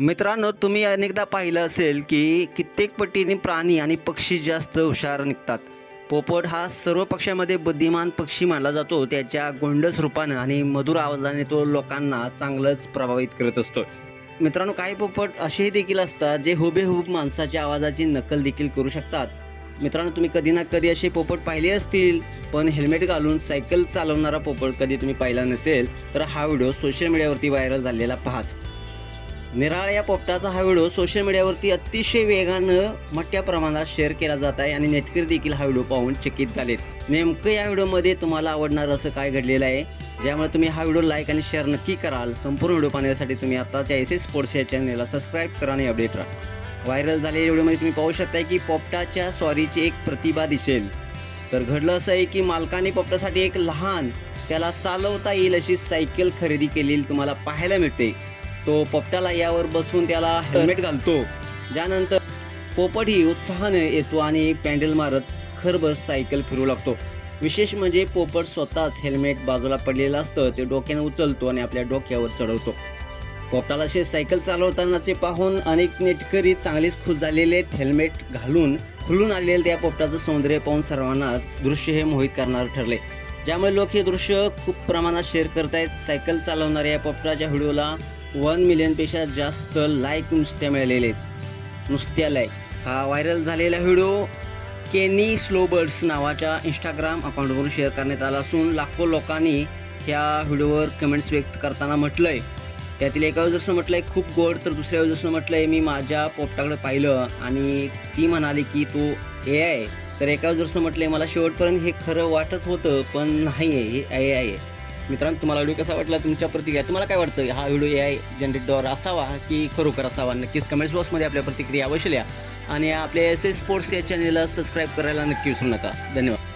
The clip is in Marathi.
मित्रांनो तुम्ही अनेकदा पाहिलं असेल की कित्येक पटीने प्राणी आणि पक्षी जास्त हुशार निघतात. पोपट हा सर्व पक्ष्यामध्ये बुद्धिमान पक्षी मानला जातो. त्याच्या गोंडस रूपानं आणि मधुर आवाजाने तो लोकांना चांगलंच प्रभावित करत असतो. मित्रांनो काही पोपट असेही देखील असतात जे हुबेहूब माणसाच्या आवाजाची नकल देखील करू शकतात. मित्रांनो तुम्ही कधी ना कधी असे पोपट पाहिले असतील पण हेल्मेट घालून सायकल चालवणारा पोपट कधी तुम्ही पाहिला नसेल तर हा व्हिडिओ सोशल मीडियावरती व्हायरल झालेला पहाच. निराळ या पोपटाचा हा व्हिडिओ सोशल मीडियावरती अतिशय वेगानं मोठ्या प्रमाणात शेअर केला जात आहे आणि नेटकरी देखील हा व्हिडिओ पाहून चकित झालेत. नेमकं या व्हिडिओमध्ये तुम्हाला आवडणार असं काय घडलेलं आहे? ज्यामुळे तुम्ही हा व्हिडिओ लाईक आणि शेअर नक्की कराल. संपूर्ण व्हिडिओ पाहण्यासाठी तुम्ही आताच एस एस स्पोर्ट्स या चॅनलला सबस्क्राईब करा आणि अपडेट राहा. व्हायरल झालेल्या व्हिडिओमध्ये तुम्ही पाहू शकता की पोपटाच्या सॉरीची एक प्रतिभा दिसेल. तर घडलं असं आहे की मालकाने पोपटासाठी एक लहान त्याला चालवता येईल अशी सायकल खरेदी केलेली तुम्हाला पाहायला मिळते. तो पोपटाला यावर बसून त्याला हेल्मेट घालतो. ज्यानंतर पोपटही उत्साहाने येतो आणि पॅन्डल मारत खरभर सायकल फिरू लागतो. विशेष म्हणजे पोपट स्वतःच हेल्मेट बाजूला पडलेलं असतं ते डोक्याने उचलतो आणि आपल्या डोक्यावर चढवतो. पोपटाला असे सायकल चालवतानाचे पाहून अनेक नेटकरी चांगलेच खुश झालेले आहेत. हेल्मेट घालून खुलून आलेले त्या पोपटाचं सौंदर्य पाहून सर्वांनाच दृश्य हे मोहित करणार ठरले. ज्यामुळे लोक हे दृश्य खूप प्रमाणात शेअर करतायत. सायकल चालवणाऱ्या या पोपटाच्या व्हिडिओला वन मिलियनपेक्षा जास्त लाईक नुसत्या मिळालेले आहेत. नुसत्या लाईक हा व्हायरल झालेला व्हिडिओ केनी स्लोबर्ड्स नावाच्या इंस्टाग्राम अकाउंटवरून शेअर करण्यात आला असून लाखो लोकांनी ह्या व्हिडिओवर कमेंट्स व्यक्त करताना म्हटलं आहे त्यातील एका जसं आहे खूप गोड तर दुसऱ्या जसं आहे मी माझ्या पोपटाकडे पाहिलं आणि ती म्हणाली की तो ए आहे. तर एका जसं आहे मला शेवटपर्यंत हे खरं वाटत होतं पण नाही आहे हे ए आहे. मित्रांनो तुम्हाला व्हिडिओ कसा वाटला तुमच्या प्रतिक्रिया तुम्हाला काय वाटतं? हा व्हिडिओ ए आय जनरेटवर असावा की खरोखर असावा? नक्कीच कमेंट्स बॉक्समध्ये आपल्या प्रतिक्रिया अवश्य लिहा. आणि आपल्या एस एस स्पोर्ट्स या चॅनेलला सबस्क्राईब करायला नक्की विसरू नका. धन्यवाद.